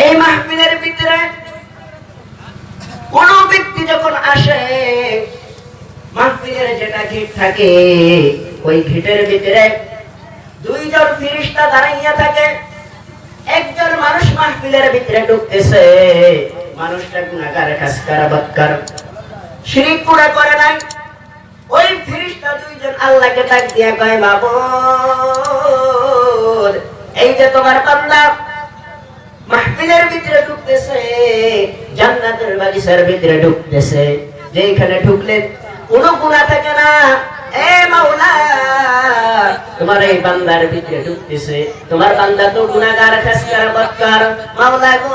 এই মাহফিলের ভিতরে কোন ব্যক্তি যখন আসে, মাহফিলের যেটা ঘিট থাকে, ওই ঘিটের ভিতরে দুইজন ফিরিস্তা দাঁড়াইয়া থাকে। একজন মানুষ মাহফিলের ভিতরে ঢুকতেছে। মানুষটা গুণাগার খাসকার বৎকার শিরিক পুরা করে নাই। ওই ফিরিস্তা দুইজন আল্লাহকে ডাক দিয়া কয় মাবুদ এই যে তোমার বান্দা মাহফিলের ভিতরে ঢুকতেছে, জান্নাতের বাগিচার ভিতরে ঢুকতেছে। যেখানে ঢুকলে কোনো গুণা থাকে না। এ মাওলা, তোমার এই বান্দার ভিতরে ঢুকতেছে। তোমার বান্দা তো গুণাগার খাসকার বৎকার মাওলা গো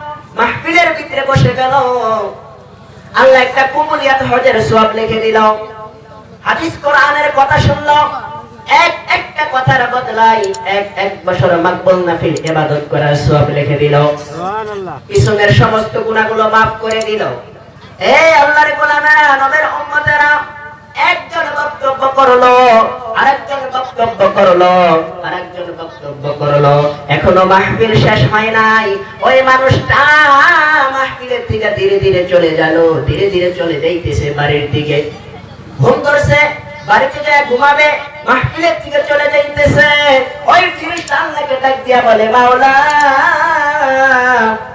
মাহফিলের ভিতরে বসে গেল। আল্লাহ একটা কুমুলিয়াত হজের সওয়াব লিখে দিল। হাদিস কোরআনের কথা শুনলো। এক একটা কথার বদলাই এক এক বছর মাকবুল নাফিল ইবাদত করার সওয়াব লিখে দিল। পিছনের সমস্ত গুনাহগুলো maaf করে দিল। এই আল্লাহর গোলামেরা নবীর উম্মতেরা একজন বক্তব্য করল, আরেকজন বক্তব্য করল, আরেকজন বক্তব্য করল। এখনও মাহফিল শেষ হয় নাই। ওই মানুষটা মাহফিলের থেকে ধীরে ধীরে চলে গেল, ধীরে ধীরে চলে যাইতেছে বাড়ির দিকে। ঘুম ধরছে, বাড়িতে ঘুমাবে। মাহফিলের থেকে চলে যাইতেছে। ওই ফিরিস্তা আল্লাহকে ডাক দিয়া বলে, মাওলা,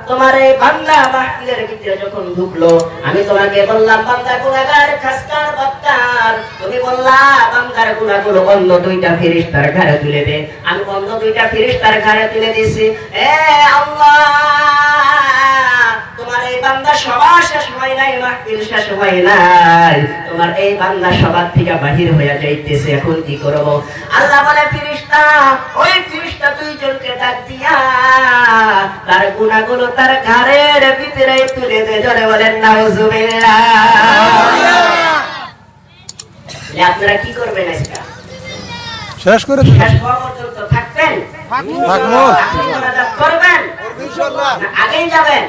তোমার এই বান্দা মাহফিলের ভিতরে যখন ঢুকলো, আমি তোমাকে বললাম, বান্দা গুনাহগার খাসকার বাক্কার তুমি বললা, বান্দার গুনাহগুলো অন্য দুইটা ফেরেশতার ঘাড়ে তুলে দে। আমি অন্য দুইটা ফেরেশতার ঘাড়ে তুলে দিছি এ আল্লাহ, তোমার এই বান্দা সবার শেষ হয় নাই, মাহফিল শেষ হয় নাই। তোমার এই বান্দা সবার থেকে বাহির হয়ে যাইতেছে, এখন কি করব। আল্লাহ বলে ফিরিস্তা ওই ফিরিস্তা দুইজনকে ডাক দিয়া তার গুণাগুলো তার ঘাড়ের ভিতরে তুলে দে জোরে বলেন নাউজুবিল্লাহ। আপনারা কি করবেন আজকে? শেষ করে শেষ হওয়া পর্যন্ত থাকবেন? থাকব। করবেন? না আগেই যাবেন।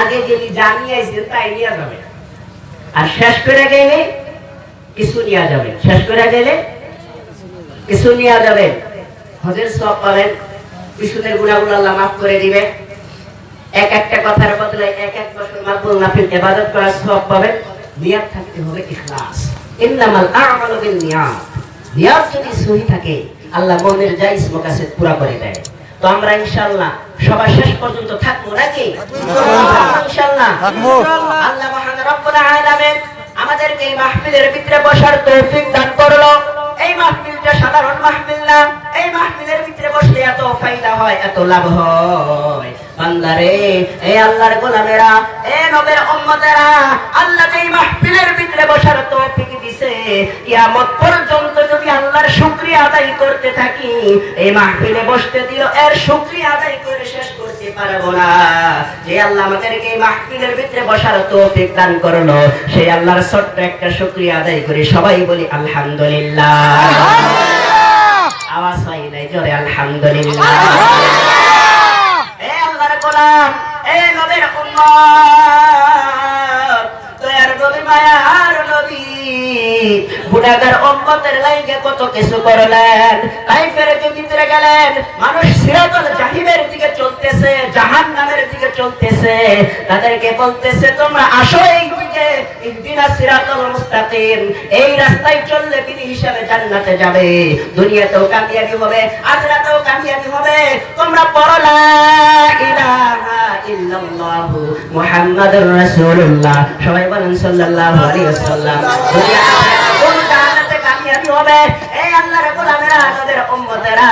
আগে যদি জানিয়ে আইছেন তাই নিয়ে যাবেন। আর শেষ করে গেলে কিছু নিয়ে যাবেন শেষ করে গেলে কিছু নিয়ে যাবেন হজের সব পাবেন বিশুদের গুণাগুলো আল্লাহ মাফ করে দিবে। এক একটা কথার বদলে এক এক বছর মাকবুল নাফিল ইবাদত করার সব পাবেন। নিয়াত থাকতে হবে ইখলাস। ইন্নামাল আ'মালু বিন্নিয়াত। নিয়াত যদি সহি থাকে আল্লাহ মনের জাইজ মোকাসেদ পুরা করে দেয়। তো আমরা ইনশাআল্লাহ সবার শেষ পর্যন্ত থাকব নাকি? ইনশাআল্লাহ। থাকব। আল্লাহ মহান রব্বুল আলামিন আমাদেরকে এই মাহফিলের ভিতরে বসার তৌফিক দান করল। এই মাহফিলটা সাধারণ মাহফিল না, এই মাহফিলের ভিতরে বসলে এত ফায়দা হয়, এত লাভ হয়। বান্দারে এই আল্লাহর গোলামেরা এ নবের উম্মতেরা আল্লাহ যে মাহফিলের ভিতরে বসার তৌফিক দিছে কিয়ামত পর্যন্ত যদি আল্লাহর শুকরিয়া আদায় করতে থাকি এই মাহফিলে বসতে দিল এর শুকরিয়া আদায় করে শেষ করতে পারব না। যে আল্লাহ আমাদেরকে এই মাহফিলের ভিতরে বসার তৌফিক দান করল সেই আল্লাহর ছোট্ট একটা শুকরিয়া আদায় করে সবাই বলি আলহামদুলিল্লাহ। আওয়াজ পাই নাই জোরে আলহামদুলিল্লাহ। এ গোলাম এ নবীর উম্মত। দয়ার নবী, মায়ার নবী। গুণাগার উম্মতের লাইগে কত কিছু করলেন, কাইফের ভিতরে গেলেন, মানুষ সিরাতুল জাহিমের দিকে চলতেছে, জাহান্নামের দিকে চলতেছে। তাদেরকে বলতেছে, তোমরা আসো এই সবাই বলেন, সাল্লাল্লাহু আলাইহি ওয়াসাল্লাম। দুনিয়া আখিরাতে কোন জান্নাতে হবে? এই আল্লাহর গোলামেরা নবীর উম্মতেরা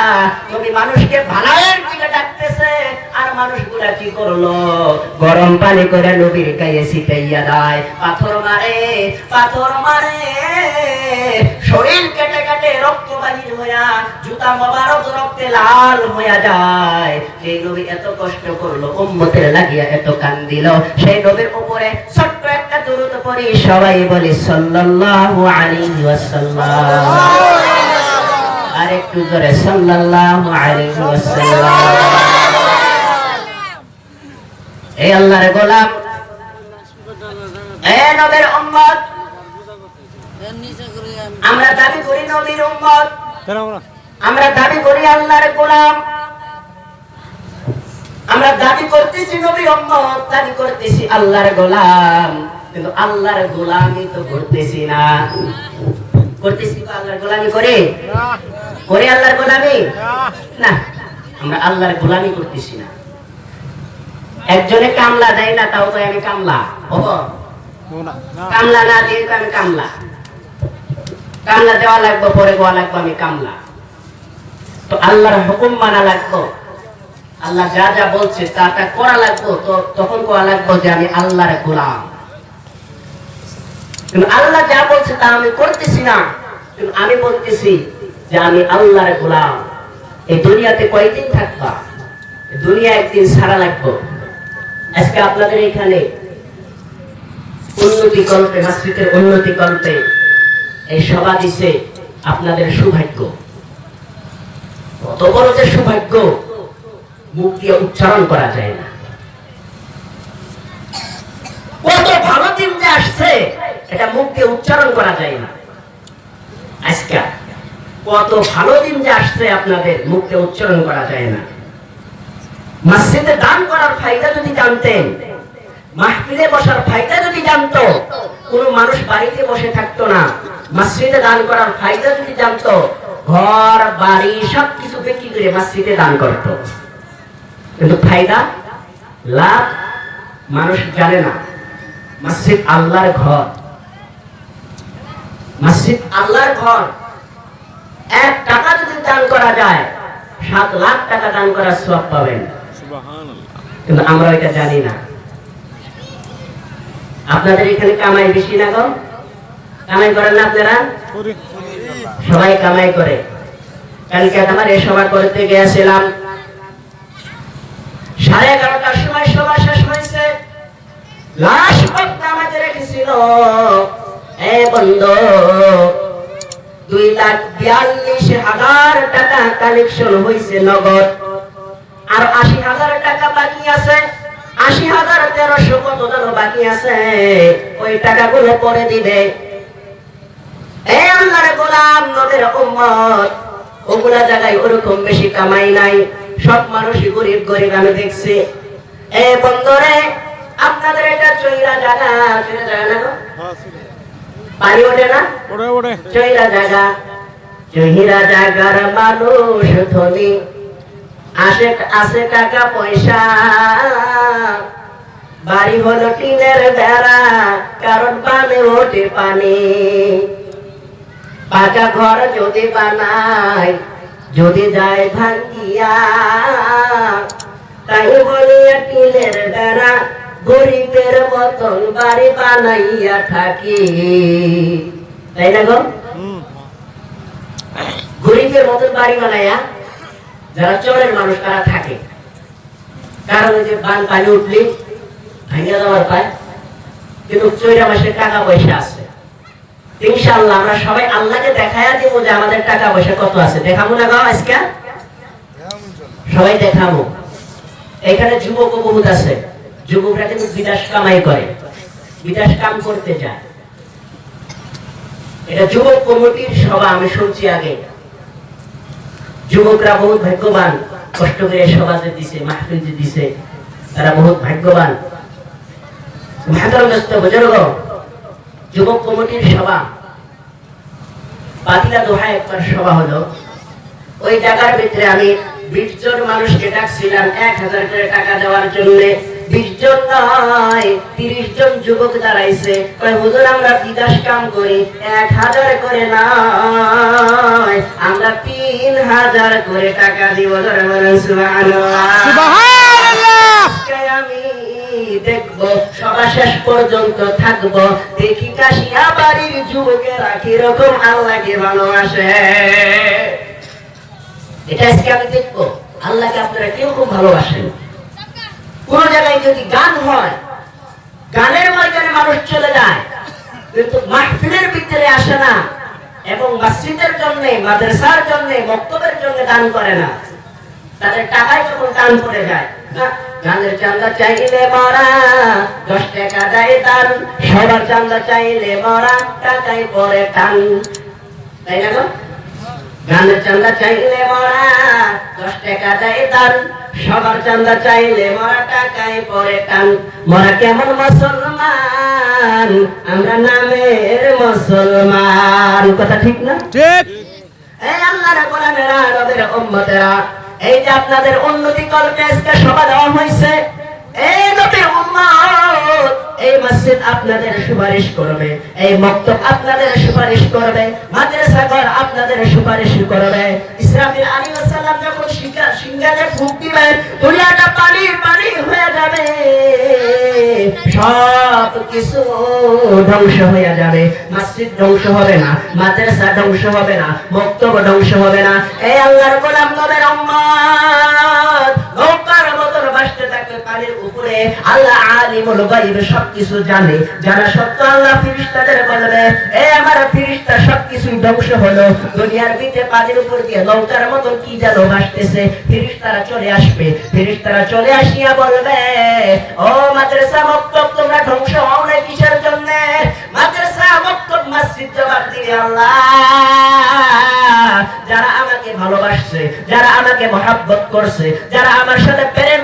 নবী মানুষকে ভালোয়ের দিকে ডাকতেছে আর মানুষগুলা কি করল? গরম পানি করে নবীর গায়ে ছিটাইয়া দেয়। পাথর মারে পাথর মারে। শরীর কেটে কেটে রক্ত বাহির হইয়া জুতা মোবারক রক্তে লাল হইয়া যায়। সেই নবী এত কষ্ট করল উম্মতের লাগিয়া এত কান্দিল। সেই নবীর উপরে ছোট্ট একটা দূরত পড়ি সবাই বলি সাল্লাল্লাহু আলাইহি ওয়াসাল্লাম। আর একটু জোরে সাল্লাল্লাহু আলাইহি ওয়াসাল্লাম। এই আল্লাহর গোলাম। এ নবীর উম্মত। আমরা দাবি করি নবীর উম্মত। আমরা দাবি করি আল্লাহর গোলাম। আমরা দাবি করতেছি নবীর উম্মত দাবি করতেছি আল্লাহর গোলাম। কিন্তু আল্লাহর গোলামি তো করতেছি না। করতেছি তো আল্লাহর গোলামি করে? করে আল্লাহর গোলামি? না আমরা আল্লাহর গোলামি করতেছি না। একজনে কামলা দেয় না, তাও আমি কামলা। কামলা না দিয়ে আমি কামলা। কামলা দেওয়া লাগবে, পরে গোয়া লাগবে, আমি কামলা। তো আল্লাহর হুকুম মানা লাগবো। আল্লাহ যা যা বলছে, তা তা করা লাগবো, তো তখন কোয়া লাগবো যে আমি আল্লাহর গোলাম। কিন্তু আল্লাহ যা বলছে, তা আমি করতেছি না। কিন্তু আমি বলতেছি যে আমি আল্লাহর গোলাম। এই দুনিয়াতে কয়দিন থাকবা? দুনিয়া একদিন সারা লাগবো। আজকে আপনাদের এখানে উন্নতি কল্পে মাসজিদের উন্নতি কল্পে এই সভা দিছে আপনাদের সৌভাগ্য। কত বড় যে সৌভাগ্য, মুখ দিয়ে উচ্চারণ করা যায় না। কত ভালো দিন যে আসছে, এটা মুখ দিয়ে উচ্চারণ করা যায় না। আজকে কত ভালো দিন যে আসছে, আপনাদের মুখ দিয়ে উচ্চারণ করা যায় না। মসজিদে দান করার ফায়দা যদি জানতেন, মাহফিলে বসার ফায়দা যদি জানতো, কোন মানুষ বাড়িতে বসে থাকতো না। মসজিদে দান করার ফায়দা যদি জানতো, ঘর, বাড়ি সবকিছু বিক্রি করে মসজিদে দান করত। কিন্তু ফায়দা, লাভ মানুষ জানে না। মসজিদ আল্লাহর ঘর। মসজিদ আল্লাহর ঘর। এক টাকা যদি দান করা যায়, সাত লাখ টাকা দান করার সব পাবেন। কিন্তু আমরা এটা জানি না। আপনাদের এখানে কামাই বেশি না গো? কামাই করেন না আপনারা? সবাই কামাই করে। কালকে আমার এ সভা করতে গিয়েছিলাম। সাড়ে এগারোটার সময় সভা শেষ হয়েছে। লাশ পর্দা আমাদের রেখেছিল। এ বন্ধু দুই লাখ বিয়াল্লিশ হাজার টাকা কালেকশন হয়েছে নগদ। আর আশি হাজার টাকা বাকি আছে। আশি হাজার তেরোশো কত যেন বাকি আছে? ওই টাকাগুলো পরে দিবে। এই আল্লাহর গোলাম নদের উম্মত। ওগুলা জায়গায় ওরকম বেশি কামাই নাই। সব মানুষই গরিব গরিব আমি দেখছি। এ বন্ধরে আপনাদের এটা চৈরা জায়গা চৈরা জায়গা না পানি ওঠে না? চৈরা জায়গা। চহিরা জায়গার মানুষ ধনী। আসে আছে টাকা পয়সা। বাড়ি হলো টিনের বেড়া কারণ পানে ওঠে পানি। পাকা ঘর যদি বানায় যদি যায় ভাঙ্গিয়া তাই বলিয়া টিনের বেড়া গরিবের মতন বাড়ি বানাইয়া থাকি। তাই না গো? গরিবের মতন বাড়ি বানাইয়া? যারা চরের মানুষ, তারা থাকে। কারণ যে বান পানি উঠলি ভাঙিয়া দেওয়ার পায়। কিন্তু চৈরা মাসের টাকা পয়সা আছে। ইনশাআল্লাহ আমরা সবাই আল্লাহকে দেখায়া দিব যে আমাদের টাকা পয়সা কত আছে। দেখাবো না গাও আজকে? সবাই দেখাবো এখানে যুবক বহুত আছে। যুবকরা কিন্তু বিদেশ কামাই করে। বিদেশ কাম করতে যায়। এটা যুবক কমিটির সভা, আমি শুনছি আগে। যুবকরা বহুত ভাগ্যবান। কষ্ট করে সমাজে দিছে মাহফিল যে দিছে। তারা বহুত ভাগ্যবান। ভাগ্যগ্রস্ত বুজুর্গ যুবক কমিটির সভা। পাতিলা দোহা একবার সভা হলো। ওই টাকার ভিতরে আমি বিশ জন মানুষকে ডাকছিলাম, এক হাজার করে টাকা দেওয়ার জন্য। বিশ জন নয় তিরিশ জন যুবক দাঁড়াইছে। হুজুর আমরা বিকাশ কাম করি এক হাজার করে নয় আমরা তিন হাজার করে টাকা দিব ধরে বলেন সুবহানাল্লাহ। সুবহানাল্লাহ! আজকে আমি দেখব সবার শেষ পর্যন্ত থাকব। দেখি কাশিয়া বাড়ির যুবকেরা কীরকম আল্লাহকে ভালোবাসে। এটা আজকে আমি দেখব। আল্লাহকে আপনারা কীরকম ভালোবাসেন। কোন জায়গায় যদি গান হয়, গানের ময়দানে মানুষ চলে যায়, কিন্তু মাহফিলের ভিতরে আসে না এবং মসজিদের জন্য, মাদ্রাসার জন্য বক্তব্যের জন্য দান করে না। তাদের টাকায় যখন টান পড়ে যায় গানের চান্দা চাইলে মরা, দশ টাকা দেয় দান, সবার চান্দা চাইলে মরা, টাকায় পরে টান তাই না গানের চান্দা চাইলে মরা দশ টাকা দেয় দান। সবার চান্দা চাইলে মরা টাকায় পরে টান। মরা কেমন মুসলমান আমরা নামের মুসলমান। কথা ঠিক না? ঠিক। এই আল্লাহর উম্মতেরা এই যে আপনাদের উন্নতি কল্পে আজকে সভা দেওয়া হয়েছে এই নবীর উম্মত এই মসজিদ আপনাদের সুপারিশ করবে, এই মক্তব আপনাদের সুপারিশ করবে, মাদ্রাসা ঘর আপনাদের সুপারিশ করবে। ইসরাফিল আলাইহিস সালাম যখন সিঙ্গা সিঙ্গাতে ফুক দিবেন দুনিয়াটা পানি পানি হয়ে যাবে। সব কিছু ধ্বংস হয়ে যাবে। মসজিদ ধ্বংস হবে না, মাদ্রাসা ধ্বংস হবে না বক্তব্য ধ্বংস হবে না। এই আল্লাহর গোলাম নবের উম্মত। পানির আল্লাহ আলিমুল গায়ব সবকিছু জানে। জানা সত্ত্বেও আল্লাহ ফিরিস্তাদের বলবে এই আমার ফিরিস্তা সবকিছু ধ্বংস হলো। দুনিয়ার ভিতরে পানির উপর দিয়ে নৌকার মতন কি যেন ভাসতেছে। ফিরিস্তারা চলে আসবে, ফিরিস্তারা চলে আসিয়া বলবে, ও মাদ্রাসা মক্তব, তোমরা ধ্বংস হও না কিসের জন্য? মাদ্রাসা মক্তব, মসজিদ জবাব দিবে আল্লাহ। যারা আমাকে ভালোবাসছে, যারা আমাকে মহাব্বত করছে, যারা আমার সাথে প্রেম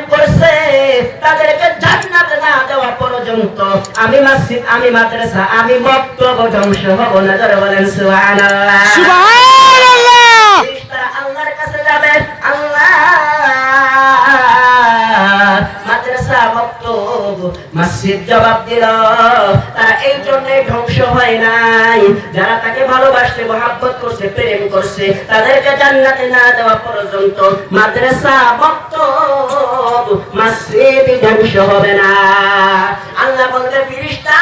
পর্যন্ত আমি মসজিদ আমি মাদ্রাসা আমি মত্ত ধ্বংস হব না বলেন সুবহানাল্লাহ। মসজিদ জবাব দিল, তারা এই জন্য ধ্বংস হয় নাই। যারা তাকে ভালোবাসছে মহাব্বত করছে, প্রেম করছে, তাদেরকে জান্নাতে না দেওয়া পর্যন্ত মাদ্রাসা মক্তব মসজিদ ধ্বংস হবে না। আল্লাহ বলতে ফিরিস্তা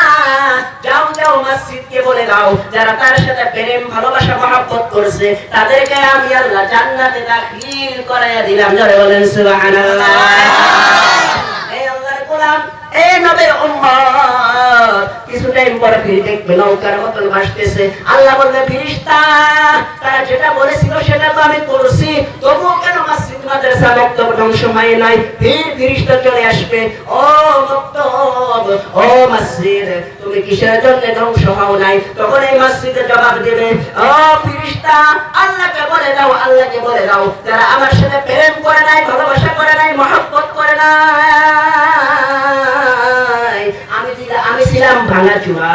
যাও যাও মসজিদকে বলে দাও। যারা তার সাথে প্রেম, ভালোবাসা, মহাব্বত করছে, তাদেরকে আমি আল্লাহ জান্নাতে দাখিল করাইয়া দিলাম। জোরে বলেন, সুবহানাল্লাহ। এই নবের কিছু টাইম পরে ফিরে দেখবে, নৌকার মতন ভাসতেছে। আল্লাহ ফিরিস্তা তারা যেটা বলেছিল সেটা তো আমি করছি। তবুও কেন তুমি কিসের জন্য ধ্বংস হও নাই? তখন এই মসজিদে জবাব দেবে, ও ফিরিস্তা আল্লাহকে বলে দাও, আল্লাহকে বলে দাও। যারা আমার সাথে প্রেম করে নাই, ভালোবাসা করে নাই, মহব্বত করে নাই ছিলাম ভাঙা চূড়া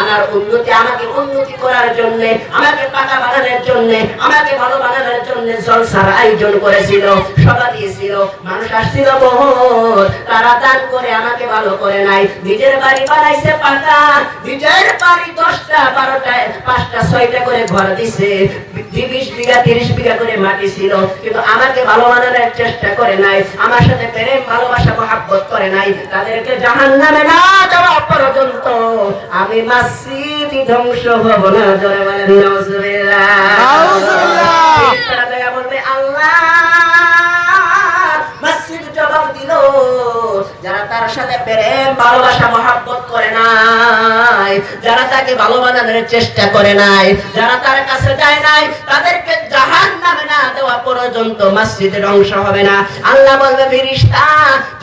আমার উন্নতি, আমাকে উন্নতি করার জন্য, আমাকে পাকা বানানোর জন্য, আমাকে ভালো বানানোর জন্য জলসার আয়োজন করেছিল সভা দিয়েছিল। মানুষ আসছিল বহুত তারা দান করে আমাকে ভালো করে নাই। নিজের বাড়ি বানাইছে পাকা নিজের বাড়ি দশটা বারোটা পাঁচটা ছয়টা করে ঘর দিছে। বিশ বিঘা তিরিশ বিঘা করে মাটি ছিল কিন্তু আমাকে ভালো বানানোর চেষ্টা করে নাই। আমার সাথে প্রেম ভালোবাসা মহাব্বত করে নাই। তাদেরকে জাহান নামে না যাওয়া পর্যন্ত আমি মসজিদ ধ্বংস হব না। জোরে বলেন নাউজুবিল্লাহ জবাব দিল যারা তার সাথে প্রেম ভালোবাসা মহাব্বত করে নাই, যারা তাকে ভালো বানানোর চেষ্টা করে নাই, যারা তার কাছে যায় নাই, তাদেরকে জাহান নামে না দেওয়া পর্যন্ত মসজিদের অংশ হবে না। আল্লাহ বলবে ফিরিস্তা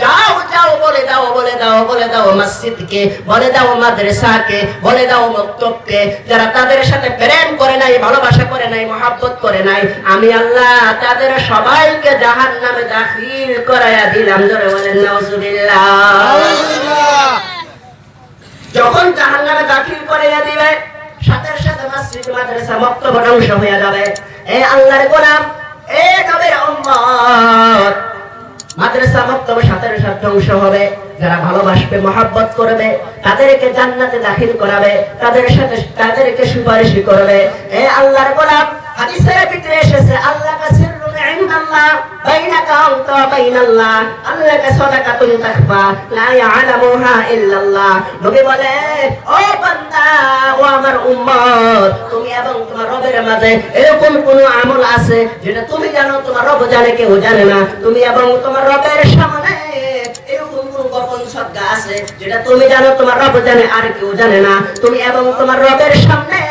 যাও যাও, বলে দাও বলে দাও বলে দাও মসজিদকে, বলে দাও মাদ্রাসাকে, বলে দাও মক্তবকে। যারা তাদের সাথে প্রেম করে নাই, ভালোবাসা করে নাই, মহাব্বত করে নাই, আমি আল্লাহ তাদের সবাইকে জাহান নামে দাখিল করাইয়া দিলাম। ধরে বলেন, নাউজুবিল্লাহ। যখন জাহান নামে দাখিল করাইয়া দিবে, সাথে সাথে মসজিদ মাদ্রাসা মক্তব ধ্বংস হয়ে যাবে। এ আল্লাহর গোলাম, এ নবীর উম্মত। মাদ্রাসা মক্তব সাথে সাথে ধ্বংস হবে। যারা ভালোবাসবে, মহাব্বত করবে, তাদেরকে জান্নাতে দাখিল করাবে, তাদের সাথে তাদেরকে সুপারিশ করবে। এ আল্লাহর গোলাম, হাদিসের ভিতরে এসেছে, আল্লাহ কাছে এরকম আমল আছে যেটা তুমি কেউ জানে না। তুমি এবং তোমার সামনে আছে যেটা তুমি জানো, তোমার রব জানে, আর কেউ জানে না। তুমি এবং তোমার রবের সামনে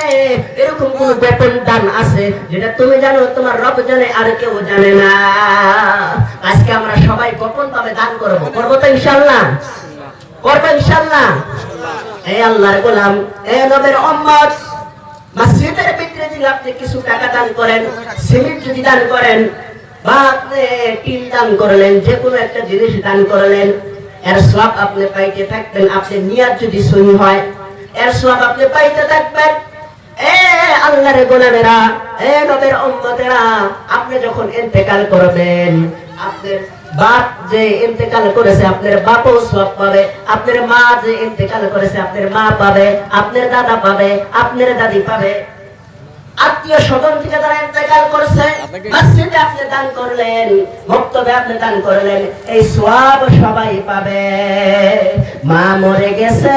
এরকম কোন গোপন দান আছে যেটা তুমি জানো, তোমার রব জানে আর কেউ জানে না। আজকে আমরা সবাই গোপন ভাবে দান করব। করব তো ইনশাল্লাহ করব ইনশাল্লাহ এই আল্লাহর গোলাম এই নবের মসজিদের ভিতরে যদি আপনি কিছু টাকা দান করেন, সিমেন্ট যদি দান করেন, বা আপনি টিন দান করলেন, যে কোনো একটা জিনিস দান করলেন, এর সব আপনি পাইতে থাকবেন। আপনি নিয়াত যদি সহি হয়, এর সব আপনি পাইতে থাকবেন। এ আল্লাহর গোলামেরা এ নবের উম্মতেরা আপনি যখন ইন্তেকাল করবেন আপনার বাপ যে ইন্তেকাল করেছে আপনার বাপও সব পাবে আপনার মা যে ইন্তেকাল করেছে আপনার মা পাবে আপনার দাদা পাবে আপনার দাদি পাবে। আত্মীয় স্বজন থেকে যারা ইন্তেকাল করছে মসজিদে আপনি দান করলেন মক্তবে আপনি দান করলেন এই সব সবাই পাবে। মা মরে গেছে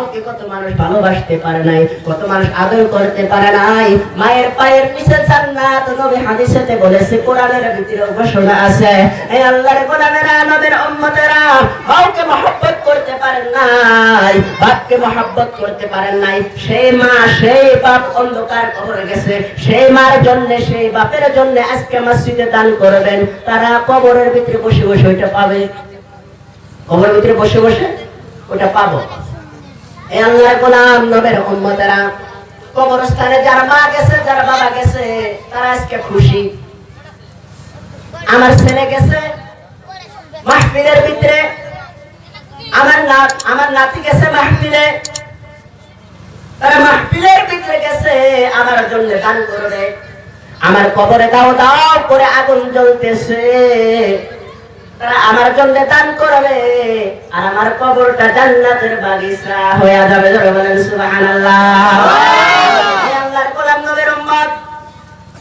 মাকে কত মানুষ ভালোবাসতে পারে নাই, কত মানুষ আদর করতে পারে নাই। মায়ের পায়ের নিচে জান্নাত নবী হাদিসেতে বলেছে, কোরআনের ভিতরে ঘোষণা আছে এই আল্লাহর গোলামেরা, নবীর উম্মতেরা মাকে মহব্বত করতে পারেন নাই, বাপকে মহব্বত করতে পারেন নাই। সেই মা সেই বাপ অন্ধকার কবরে গেছে সেই মার জন্য সেই বাপের জন্য আজকে মসজিদে দান করবেন। তারা কবরের ভিতরে বসে বসে ওইটা পাবে। কবরের ভিতরে বসে বসে ওটা পাবো। এই আল্লাহর গোলাম নবের উম্মতেরা। কবরস্থানে যার মা গেছে, যার বাবা গেছে, তারা আজকে খুশি। আমার ছেলে গেছে, মাহফিলের ভিতরে। আমার নাত আমার নাতি গেছে মাহফিলে। তারা মাহফিলের ভিতরে গেছে, আমার জন্য দান করবে। আমার কবরে দাও দাও করে আগুন জ্বলতেছে। তারা আমার জন্য দান করবে। আর আমার কবরটা জান্নাতের বাগিচা হয়ে যাবে। ধরে বলেন সুবহানাল্লাহ। আল্লাহর গোলাম নবীর উম্মত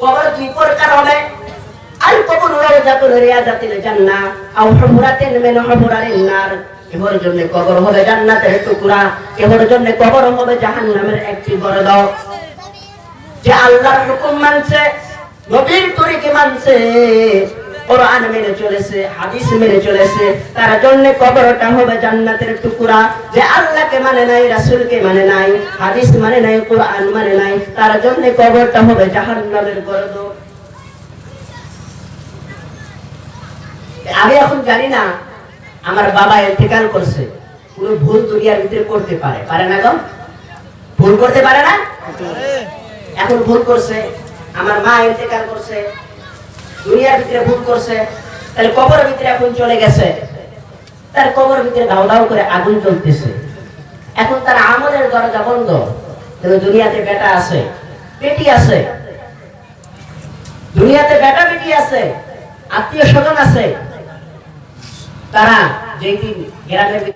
কবর দুই প্রকার হবে। আল কবর রাওজাতুল রিয়াজাতিল জান্নাহ আও হুমরাতিন মিন হুমরারিন নার। কেবর জন্য কবর হবে জান্নাতের টুকরা। কেবর জন্য কবর হবে জাহান্নামের একটি গর্দ যে আল্লাহর হুকুম মানছে নবীর তরিকে মানছে। কোরআন মেনে চলেছে, হাদিস মেনে চলেছে। জন্য কবরটা হবে জান্নাতের যে আল্লাহকে মানে নাই মানে নাই, হাদিস মানে নাই, কোরআন মানে নাই জন্য কবরটা হবে জাহান্নামের আমি এখন জানি না, আমার বাবা ইন্তেকাল করছে। কোন ভুল দুনিয়ার ভিতরে করতে পারে। পারে না গো? ভুল করতে পারে না? এখন ভুল করছে। আমার মা ইন্তেকাল করছে। দুনিয়ার ভিতরে ভুল করছে, তাহলে কবরের ভিতরে এখন চলে গেছে। তার কবর ভিতরে দাও দাও করে আগুন জ্বলতেছে। এখন তার আমলের দরজা বন্ধ। কিন্তু দুনিয়াতে বেটা আছে পেটি আছে। দুনিয়াতে বেটা বেটি আছে, আত্মীয় স্বজন আছে। তারা যেই দিন গ্রামের